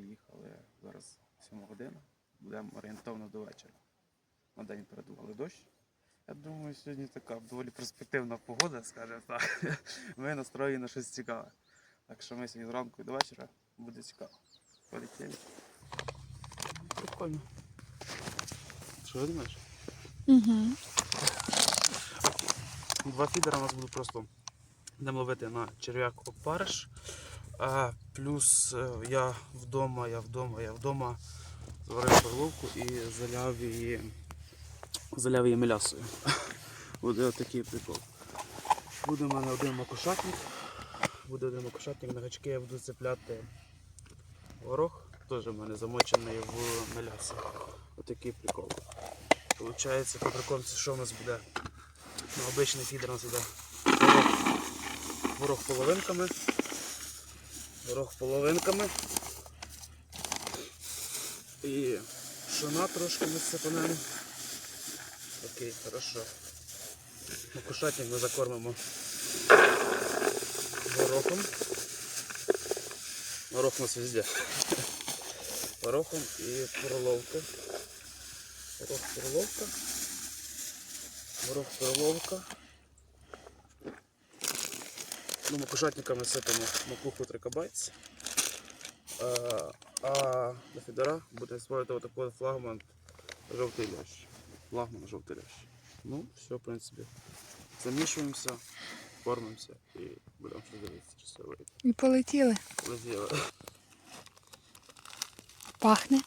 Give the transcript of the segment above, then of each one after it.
приїхали зараз 7 година. Будемо орієнтовно до вечора. На день передували дощ. Я думаю, сьогодні така доволі перспективна погода, скажімо так. Ми настроєні на щось цікаве. Так що ми сьогодні зранку і до вечора буде цікаво. Полетіли. Прикольно. Що ти думаєш? Угу. Два фідера у нас будуть просто будемо ловити на черв'як опариш. А плюс е, я вдома, я вдома, я вдома зварив перловку і заляв її, заляв її мелясою. Буде отакий прикол. Буде в мене один макушатник. Буде один макушатник на гачки, я буду цепляти горох. Теж в мене замочений в мелясі. Отакий прикол. Получається, по приколці, що в нас буде? Ну, обичний фідер у нас іде горох, горох половинками. Горох половинками. І шона трошки ми сипанемо. Окей, хорошо. Макушатник ми закормимо горохом. Горох у нас везде. Горохом і перловка. Горох перловка. Горох перловка. Ну, макушатниками сипемо макуху трикабайць. А, а на фідера буде использовать такой флагман жовтий лящ. Флагман жовтий лящ. Ну, все, в принципі. Замішуємося, кормимося і будемо щось дивитися, чи все вийде. І полетіли. Летіли. Пахне.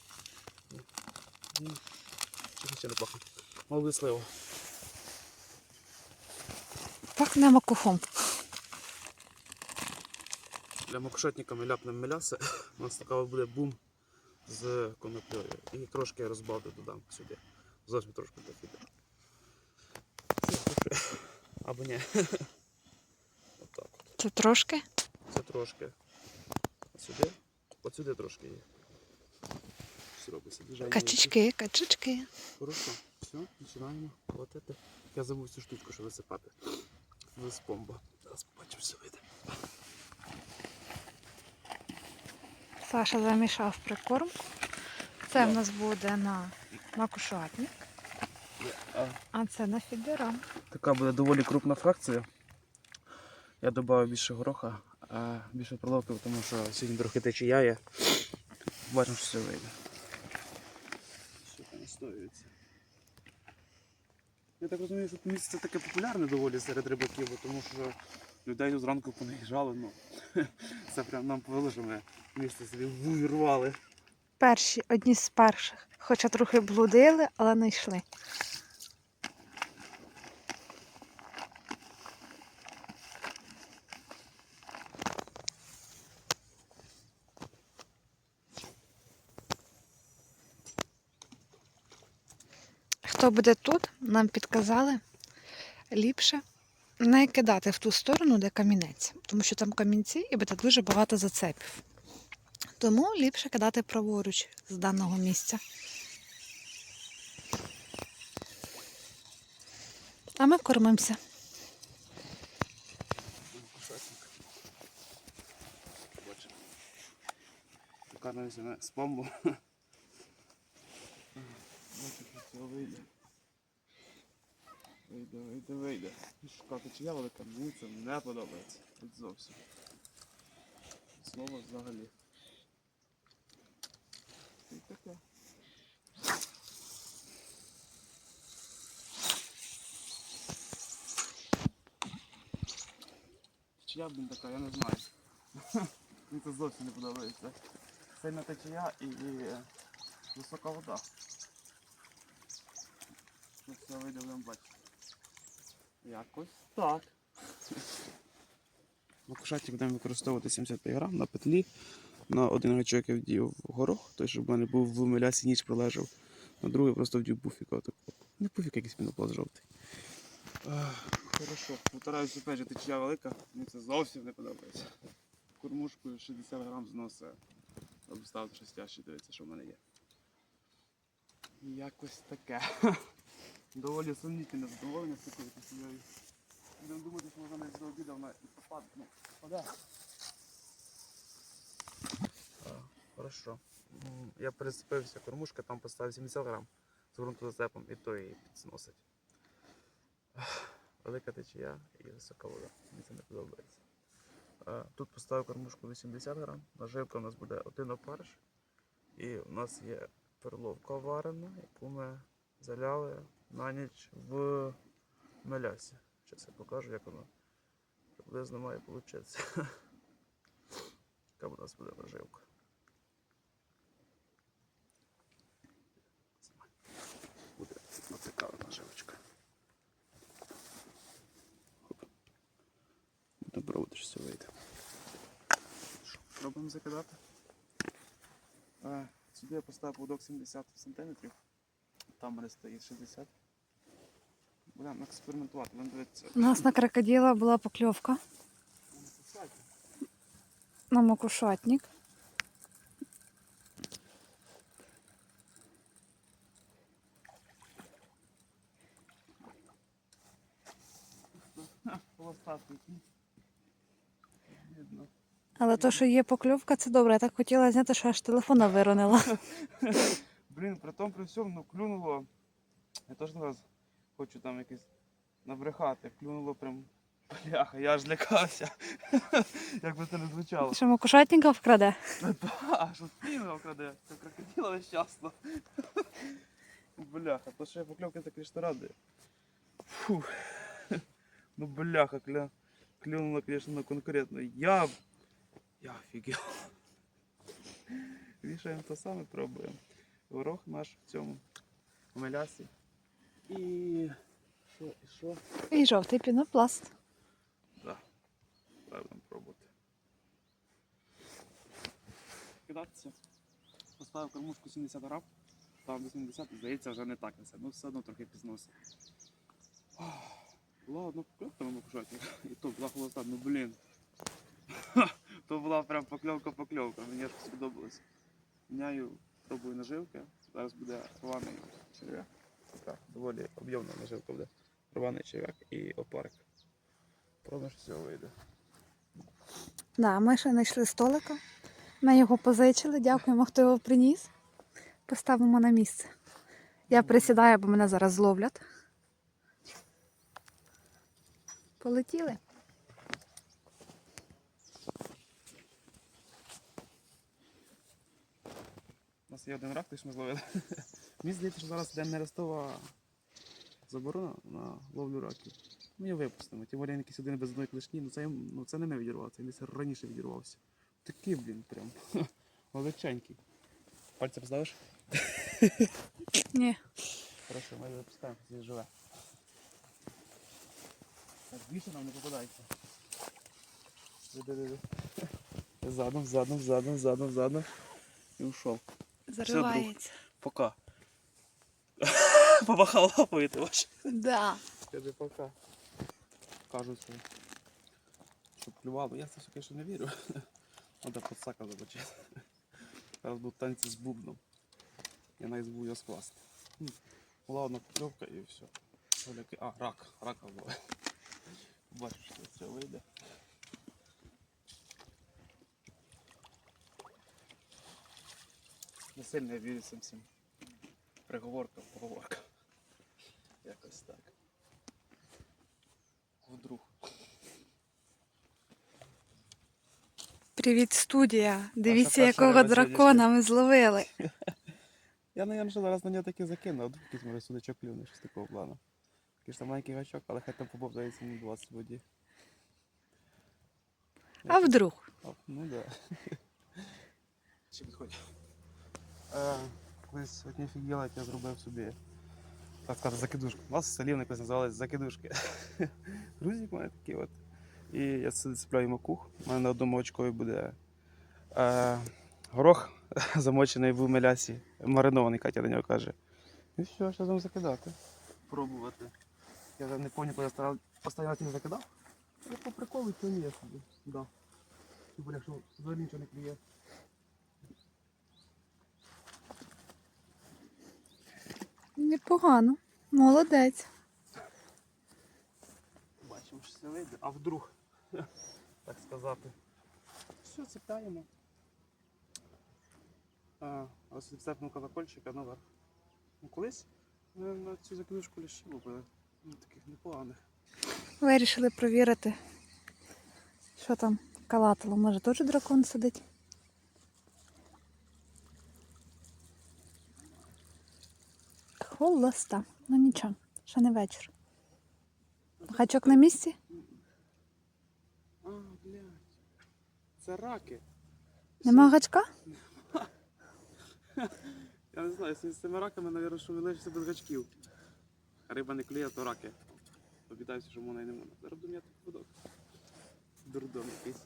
Чи ще не пахне? Молоде сливо. Пахне макухом. Для макушатника ми ляпнемо меляси. У нас така буде бум з коноплею. І трошки розбавлю додам сюди. Зовсім трошки до. Або ні. Отак от. Це трошки. Це трошки. Сюди? От сюди трошки є. Качечки, качечки. Хорошо. Все, починаємо. От это. Я забув цю штучку, що висипати. З помба. Зараз побачимо, все вийде. Саша замішав прикормку. Це в нас буде на макушатник, а це на фідера. Така буде доволі крупна фракція. Я додав більше гороха, а більше проловки, тому що сьогодні трохи течія є. Бачимо, що все вийде. Що там настоюється. Я так розумію, що місце таке популярне доволі серед рибаків, тому що людей зранку понаїжджали, ну це прям нам повело, що ми місце собі вирвали. Перші, одні з перших. Хоча трохи блудили, але не йшли. Хто буде тут, нам підказали ліпше не кидати в ту сторону, де камінець, тому що там камінці і буде дуже багато зацепів. Тому ліпше кидати праворуч з даного місця. А ми кормимося. Бачимо. Шикарно з що все вийде. Вийде, вийде, вийде. Шукати чи я велика, мені це не подобається. От зовсім. Слово взагалі. І таке. Течія, блін, така, я не знаю. Мені це зовсім не подобається. Сильна течія і е, висока вода. Ну все вийде, будемо бачити. Якось так. Макушатик будемо використовувати 75 грам на петлі. На один гачок я вдів горох, той, щоб в мене був в мелясі ніч пролежав. На другий просто вдів буфіка. Не буфік якийсь пінопласт жовтий. Хорошо. Повтораюся, опять же, течія велика, мені це зовсім не подобається. Кормушку 60 грам зносить. Обставити щось тяжче, дивиться, що в мене є. Якось таке. Доволі сумнітельне задоволення з такою сім'єю. Будемо думати, що вона не до обіду вона і попаде. Ну, попаде. Хорошо. Я прицепився кормушка, там поставив 70 грам з ґрунтозацепом і то її підсносить. Велика течія і висока вода. Мені це не подобається. Тут поставив кормушку 80 грам. Наживка у нас буде один опариш. І у нас є перловка варена, яку ми заляли на ніч в мелясі. Зараз я покажу, як воно приблизно має вийти. Яка у нас буде наживка. Буде така наживочка. Добре, все вийде. Пробуємо закидати. Е, Сюди я поставив поводок 70 см. Там мене стоїть 60. Будемо експериментувати, будемо дивитися. У нас на крокодила була покльовка на макушатник. Але то, що є покльовка, це добре. Я так хотіла зняти, що аж телефона виронила. Блін, при тому при всьому, ну клюнуло. Я теж раз хочу там якийсь набрехати. Клюнуло прям. Бляха, я аж лякався. Як би це не звучало. Що макушатника вкраде? А, що спільно краде, це крокодила весь часто. Бляха, то що я покльовки так лише радує. Фух. Ну бляха, кля... клюнуло, ну конкретно. Я. Я офігел. Вішаємо те саме, пробуємо. Горох наш в цьому в мелясі. І. Що, і що? І жовтий пінопласт. Так. Давай будемо пробувати. Кидатися. Поставив кормушку 70 грам, став 80, здається, вже не так несе. Ну все одно трохи підзносить. Ох, Була одна покльовка на макушаті, і то була холоста, ну блін. То була прям покльовка-покльовка, мені аж сподобалось. Міняю, пробую наживки. Зараз буде рваний черв'як. Така доволі об'ємна наживка буде. Рваний черв'як і опарик. Пробуємо, що з цього вийде. Да, ми ще знайшли столика. Ми його позичили. Дякуємо, хто його приніс. Поставимо на місце. Я присідаю, бо мене зараз зловлять. Полетіли. У нас є один рак, що ми зловили. Мені здається, що зараз йде нерестова заборона на ловлю раків. Ми її випустимо. Ті варіанти якісь один без одної клешні, ну це, ну це не ми відірвався, він десь раніше відірвався. Такий, блін, прям. Величенький. Пальця поставиш? Ні. Хорошо, ми випускаємо, хай живе. Так, більше нам не попадається. Диди-диди. Задом, задом, задом, задом, задом. І ушов. Заривається. Пока. Помахав лапою, ти бачиш? Да. Скажи пока. Кажуть, що, щоб клювало. Я в це все, звісно, не вірю. Треба подсака забачити. Зараз будуть танці з бубном. Я навіть забув його скласти. Одна покльовка і все. Голяки- А, рак. Рака була. Що з цього вийде. Не сильно я вірю цим всім. Приговоркам, поговоркам. Якось так. Вдруг. Привіт, студія. Дивіться, перша якого риба дракона ми зловили. Я наверное, що зараз на нього таки закину, а вдруг якийсь може судачок клюне, щось такого плану. Такий ж там маленький гачок, але хай там побовдається на 20 в воді. А вдруг? А, Ну да. Ще підходь. Е, колись от офігела, я зробив собі. Так сказати, закидушку. У нас в селі вони називалися закидушки. Грузик у мене такий от. І я сюди цепляю макух. У мене на одному очкові буде е, горох замочений в мелясі, маринований, Катя до нього каже. І все, зараз будемо закидати. Пробувати. Я не пам'ятаю, коли я старав, останній раз не закидав. Я по приколу то ні я собі. Да. Тим більше, якщо взагалі нічого не клює. Непогано. Молодець. Бачимо, що все вийде. А вдруг, так сказати. Все, цепляємо. А, ось цепнув колокольчика наверх. Ну, колись на цю закидушку лишимо були. Ну, таких непоганих. Вирішили провірити, що там калатало. Може, теж дракон сидить? Холоста. Ну нічого, ще не вечір. Гачок на місці? А, блядь. Це раки. Нема гачка? Я не знаю, з цими раками, мабуть, що лишиться без гачків. Риба не клює, то раки. Обітаюся, що можна і не можна. Зараз буду м'яти поводок. Дурдом якийсь.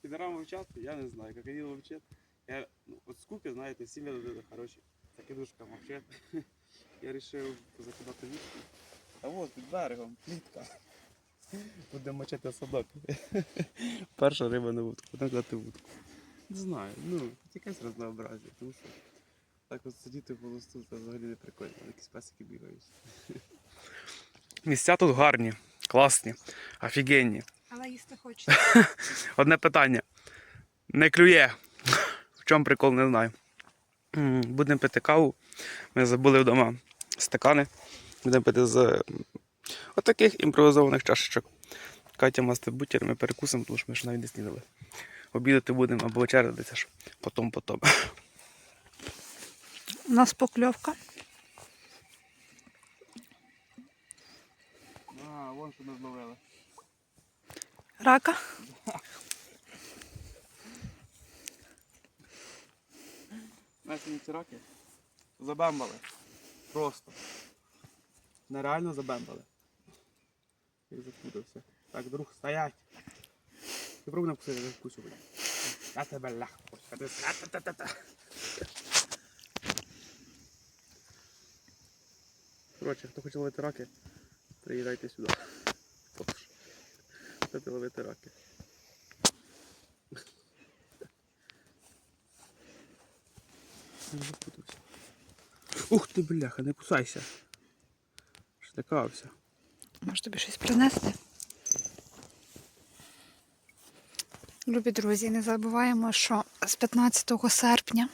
Підарам вивчати, я не знаю. Крокодил вивчать. Я, ну, от скуки, знаєте, всі методи хороші. Закидушка мовчать. Я вирішив закидати вудку. А от під берегом, плітка. Будемо мочити садок. Перша риба на вудку, будемо дати вудку. Не знаю, ну, якесь разнообразие, тому що так от сидіти в полосту це взагалі не прикольно, якісь песики бігають. Місця тут гарні, класні, офігенні. Але їсти хочеться. Одне питання. Не клює. В чому прикол, не знаю. Будемо пити каву. Ми забули вдома стакани. Будемо пити з отаких імпровізованих чашечок. Катя мастить бутер, ми перекусимо, тому що ми ж навіть не снідали. Обідати будемо або вечеряти, це ж потом потом. У нас покльовка. А, вон що ми зловили. Рака. Наші ці раки забембали. Просто. Нереально забембали. І запутався. Так, друг, стоять. Ти пробуй накусити, я вкусю буде. Я тебе. Та-та-та-та-та. Коротше, хто хоче ловити раки, приїдайте сюди. Тож. Хочете ловити раки. Я запутався. Ух ти, бляха, не кусайся. Шлякався. Може тобі щось принести? Любі друзі, не забуваємо, що з 15 серпня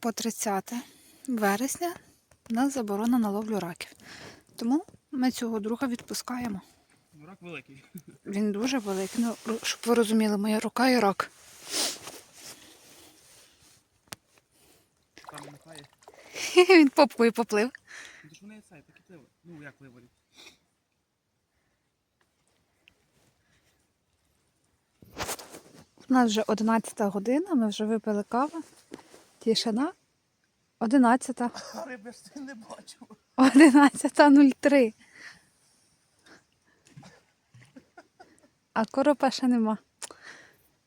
по 30 вересня у нас заборона на ловлю раків. Тому ми цього друга відпускаємо. Ну, рак великий. Він дуже великий. Ну, щоб ви розуміли, моя рука і рак. Там махає. Він попкою поплив. Ну, вони цей, такі пливи. Ну, як пливали. У нас вже 11 година, ми вже випили каву. Тишина. 11. А риби ж ти не бачив. 11.03. А коропа ще нема.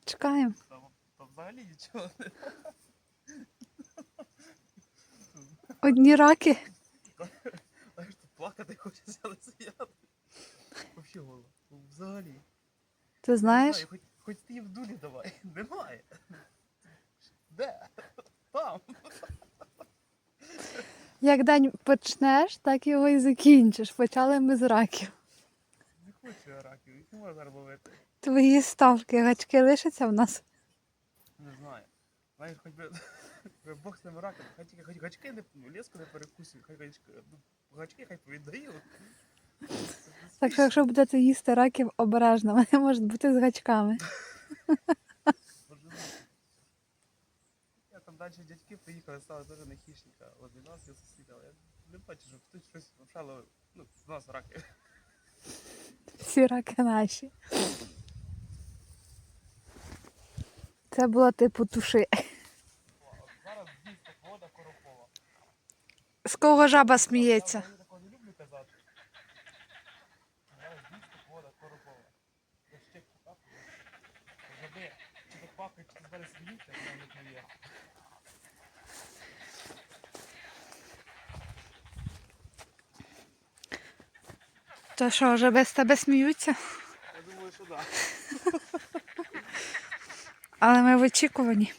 Чекаємо. Там, там взагалі нічого не. Одні раки. Знаєш, тут плакати хочеться, але стояти. Вообще. Взагалі. Ти знаєш? Хоч, хоч ти в дулі давай. Немає. Де? Там. Як день почнеш, так його і закінчиш. Почали ми з раків. Не хочу я раків, їх не можна зараз ловити. Твої ставки, гачки лишаться в нас. Не знаю. Знаєш, хоч би, Бог з ними раком, хай тільки хоч гачки не ну, леску не перекусують, хай гачки, ну, гачки хай повіддають. Так що, якщо будете їсти раків обережно, вони можуть бути з гачками. Я там далі дядьки приїхали, стали теж на хищника. От від нас я сусіда, але я не бачу, щоб хтось щось ловив. Ну, з нас раки. Всі раки наші. Це було типу туши. Зараз дійсно вода коропова. З кого жаба сміється? То що, жаби з тебе сміються? Я думаю, що так. Але ми в очікуванні.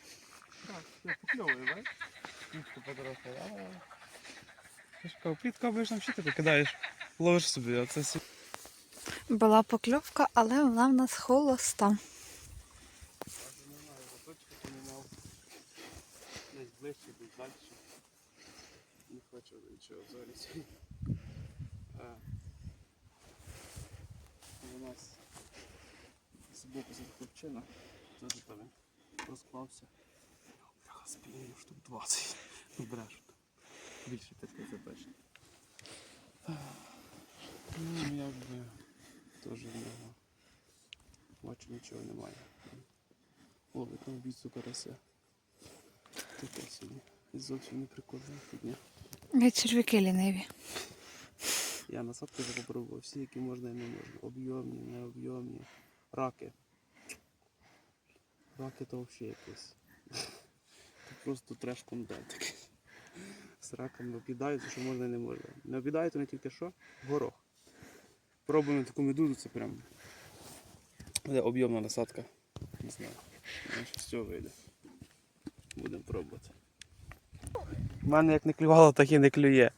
Так, я покльовую, бачиш? Подорожу. Кажу, плітка обично ще таке кидаєш, ловиш собі, а це сі- Була покльовка, але вона в нас холоста. Десь ближче, десь далі. Не хочу нічого взагалі. У нас збоку захлопчина, теж там він розклався. Бляха, спільнив штук 20. Ну, Більше 50 точно. Ну, якби теж в нього. Бачу, нічого немає. Ловить на бійцю карася. Таке собі. І зовсім не прикольно дня. Геть черв'яки ліниві. Я насадки вже попробував всі, які можна і не можна. Об'ємні, необ'ємні. Раки. Раки то взагалі якось. Це просто треш контент такий. З раками об'їдаються, що можна і не можна. Не об'їдають вони тільки що? Горох. Пробуємо таку медузу, це прям буде об'ємна насадка. Не знаю. З цього вийде. Будемо пробувати. У мене як не клювало, так і не клює.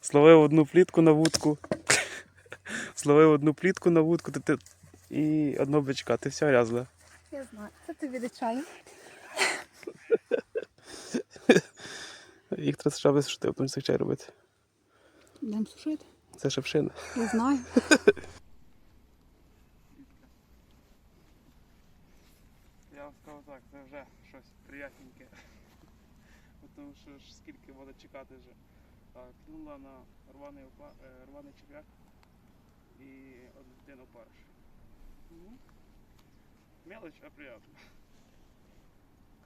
Словив одну плітку на вудку. Словив одну плітку на вудку ти, ти, і одного бичка. Ти все рязла. Я знаю. Це тобі до Їх треба ще висушити, а потім цих чай робити. Будемо сушити. Це шепшина. Я знаю. Я вам скажу так, це вже щось приятненьке. Тому що ж скільки буде чекати вже. Клюнула на рваний, опа- е, рваний черв'як і один опариш. Ну, Мелоч, а приємно.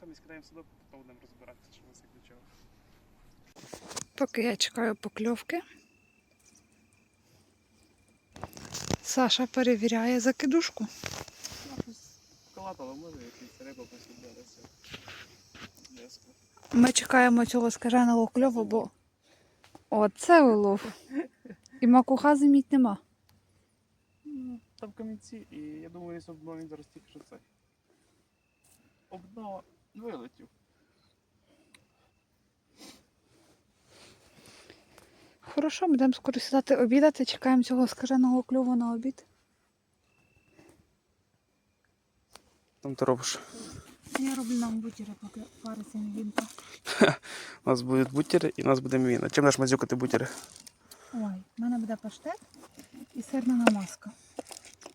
Хай ми скидаємо сюди, потім будемо розбиратися, що нас як до чого. Поки я чекаю покльовки. Саша перевіряє закидушку. Ми чекаємо цього скаженого кльову, бо оце улов. І макуха заміть нема. Ну, Там камінці, і я думаю, якщо б він зараз тільки що це. Обдно вилетів. Хорошо, будемо скоро сідати обідати. Чекаємо цього скаженого кльову на обід. Там ти робиш. Я роблю нам бутіри, поки париться мівінка. У нас будуть бутери і у нас буде мівіна. Чим наш мазюкати бутери? Ой, в мене буде паштет і сирна намазка.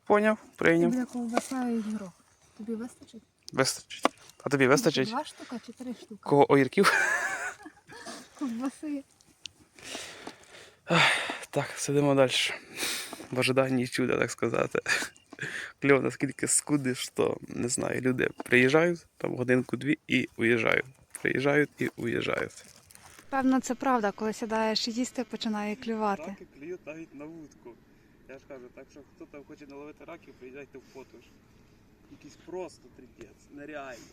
Поняв, прийняв. буде ковбаса і горох. Тобі вистачить? Вистачить. А тобі вистачить? Два штука чи три штуки? Кого огірків? Ковбаси. Так, сидимо далі. В ожиданні чуда, так сказати. Кльов наскільки скуди, що не знаю, люди приїжджають там годинку-дві і уїжджають. Приїжджають і уїжджають. Певно, це правда, коли сідаєш їсти, починає клювати. Раки клюють навіть на вудку. Я ж кажу, так що хто там хоче наловити раків, приїжджайте в Потуш. Якийсь просто тріпець, нереально.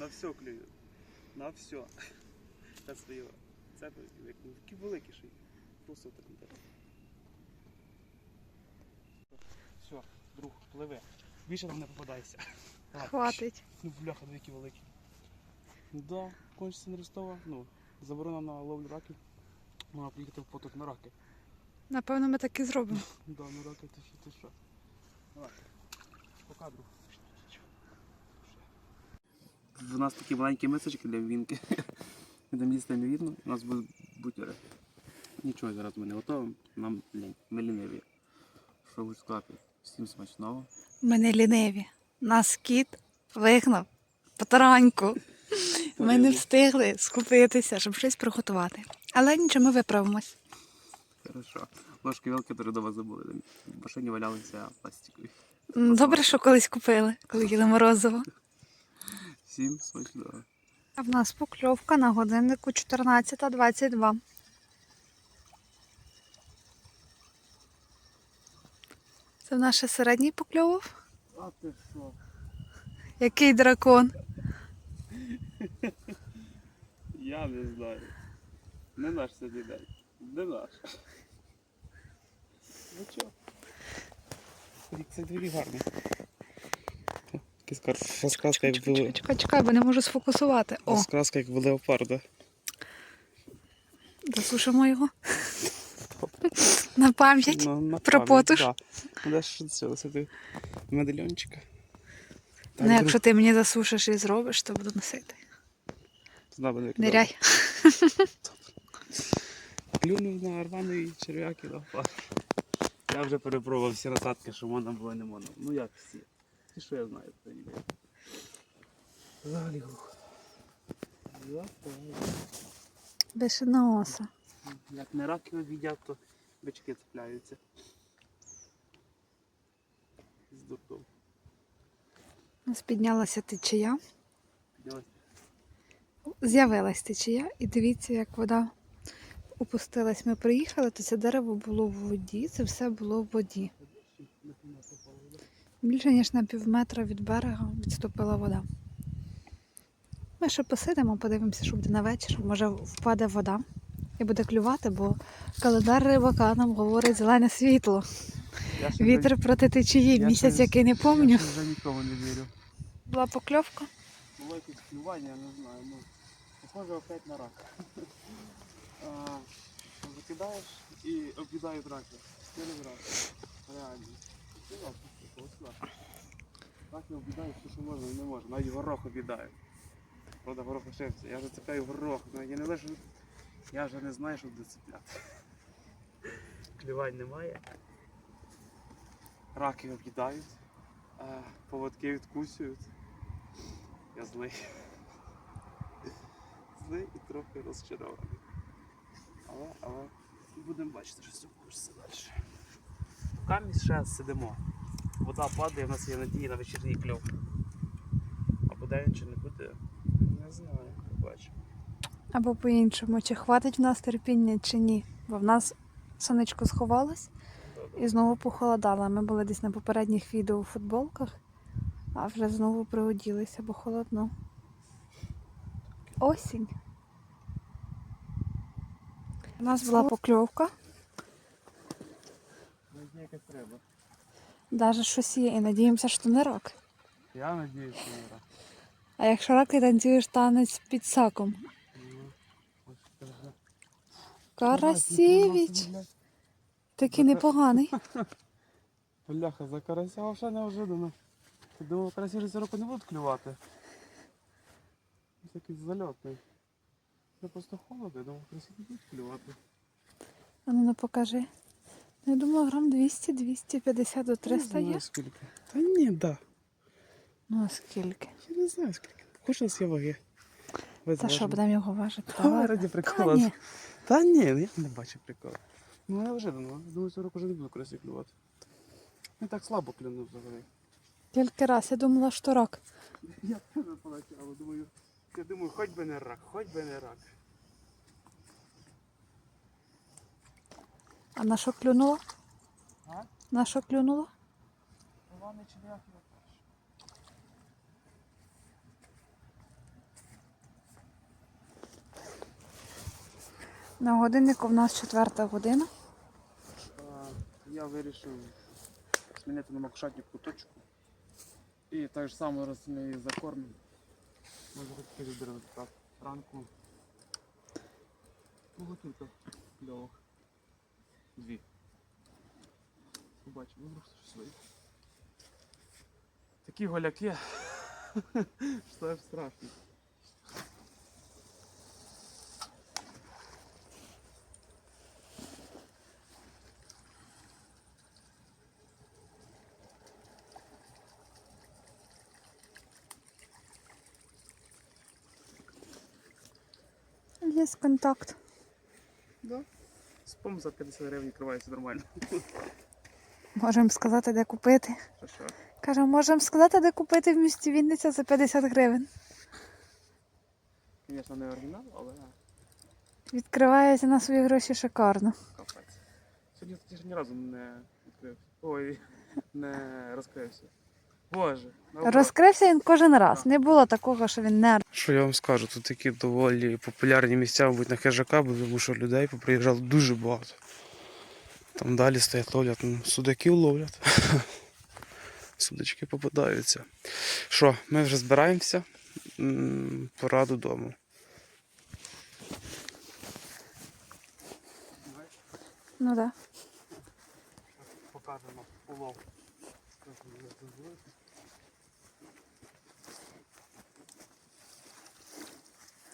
На все клюють. На все. Та свої це як ну, такі великі ще й. Просто трендець. Все, друг, пливи. Більше там не попадайся. Давай. Хватить. Ну, бляха, дві які великі. Да, кончиться Нерестова, ну, заборона на ловлю раків. Можна приїхати в поток на раки. Напевно, ми так і зробимо. Да, ну раки ти що, ти що. Давай. По кадру. У нас такі маленькі мисочки для вінки. Будемо їсти не видно, у нас будуть бутери. Нічого зараз ми не готуємо, нам лінь, ми ліниві. Що будь сказати, всім смачного. Ми не ліниві. Нас кіт вигнав потараньку. Ми не встигли скупитися, щоб щось приготувати. Але нічого, ми виправимось. Хорошо. Ложки вилки теж дома забули. В машині валялися пластикові. Добре, що колись купили, коли їли морозиво. Всім смачного. А в нас покльовка на годиннику 14.22. Це наше середній покльовок. А ти що? Який дракон? Я не знаю. Не наш сьогодні день. Не наш. Ну чо? Рік це дві. Якась розкраска, як Чекай, чекай, чекай, чекай, бо не можу сфокусувати. О, розкраска, як в леопарда. Засушимо його. На пам'ять. Ну, на Про потуш. Да. Ну, це сюди медальйончика. Так, Ну, якщо ти мені засушиш і зробиш, то буду носити. Ниряй. Клюнув на рваний черв'як і дав. Я вже перепробував всі насадки, що можна було і не можна. Ну як всі? І що я знаю про ніби. Взагалі глухо. Без носа. Як не раки об'їдять, то бички цепляються. З дурдом. У нас піднялася течія. Піднялась. З'явилась течія, і дивіться, як вода опустилась. Ми приїхали, то це дерево було в воді, це все було в воді. Більше ніж на пів метра від берега відступила вода. Ми ще посидимо, подивимося, що буде на вечір. Може впаде вода і буде клювати, бо календар рибака нам говорить зелене світло. Я Вітер проти течії, Я місяць, ще- який не вже- помню. Я вже нікому не вірю. Була покльовка. Було якесь клювання, я не знаю. Ну, похоже опять на рак. Закидаєш і об'їдають раки. Чотири раки. Реально. Так. Раки об'їдають все, що можна і не можна. Навіть горох об'їдають. Правда, горох лишився. Я вже цепляю горох. Я не лишу. Я вже не знаю, що буде цепляти. Клювань немає. Раки об'їдають. Поводки відкусюють. Я злий. Злий і трохи розчарований. Але, але будемо бачити, що цього вийде далі. Поки ще сидимо. Вода падає, в нас є надія на вечірній кльов. А буде він чи не буде, не знаю, побачимо. Або по-іншому, чи хватить в нас терпіння, чи ні. Бо в нас сонечко сховалось і знову похолодало. Ми були десь на попередніх відео у футболках, а вже знову приоділися, бо холодно. Осінь. У нас була покльовка, треба. навіть щось є, і надіємося, що не рак. Я надіюсь, що не рак. А якщо рак, ти танцюєш танець під саком. Ну, ось це вже. Карасєвич! Такий непоганий. Бляха, за карася вообще неожиданно. Думав, карасі вже цього року не будуть клювати. Такий зальотний. Це просто холодно, я думав, карасі не будуть клювати. А ну, ну покажи. Я думала, грам 200, 250 до 300 не є. знаю, скільки. Та ні, да. Ну, а скільки? Я не знаю скільки. Хоч у нас є ваги. Та що, будемо його важити? Давай раді прикола. Та ні, я не бачу приколу. Ну я вже думав, думаю, цього року вже не буду карасі клювати. Не так слабо клюнув взагалі. Тільки раз, я думала, що рак. Я теж поначалу думаю, я думаю, хоч би не рак, хоч би не рак. А на що клюнуло? А? На що клюнуло? Іване черв'як На годиннику в нас четверта година. Я вирішив змінити на макушатник куточку. І так же само раз ми її закормимо. Може таки відберемо так. Ранку. Було кілька кльовок. Дві. Побачимо, вибрав щось своє. Такі голяки. Що страшно. Є контакт. Да. Спом за 50 гривень відкривається нормально. Можемо сказати, де купити. Що? Кажемо, можемо сказати, де купити в місті Вінниця за 50 гривень. Звісно, не оригінал, але Відкривається на свої гроші шикарно. капець. Сьогодні ж ні разу не відкрив. Ой, не розкрився. Боже. Розкрився він кожен раз. Не було такого, що він не Що я вам скажу, тут такі доволі популярні місця, мабуть, на хижака, бо тому що людей поприїжджало дуже багато. Там далі стоять ловлять, ну, судаків ловлять. Судачки попадаються. Що, ми вже збираємося. Пора додому. Ну так. Покажемо улов.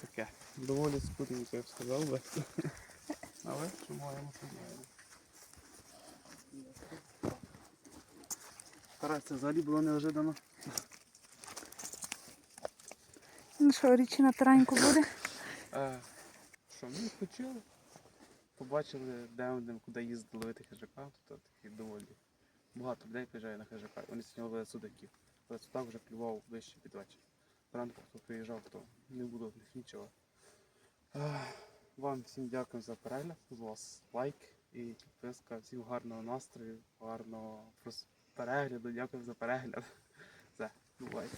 Таке. Доволі скудненько, я б сказав би. Але що маємо, то маємо. Тарас, це взагалі було неожиданно. Ну що, річі на тараньку буде? Е, що, ми хотіли. Побачили, де вони, куди їздили ловити хижака, то такі доволі багато людей приїжджає на хижака. Вони сьогодні ловили судаків. Але судак вже клював вище під вечір. Зранку, хто приїжджав, то не було в них нічого. Вам всім дякую за перегляд. З вас лайк і підписка. Всім гарного настрою, гарного перегляду. Дякую за перегляд. Все, бувайте.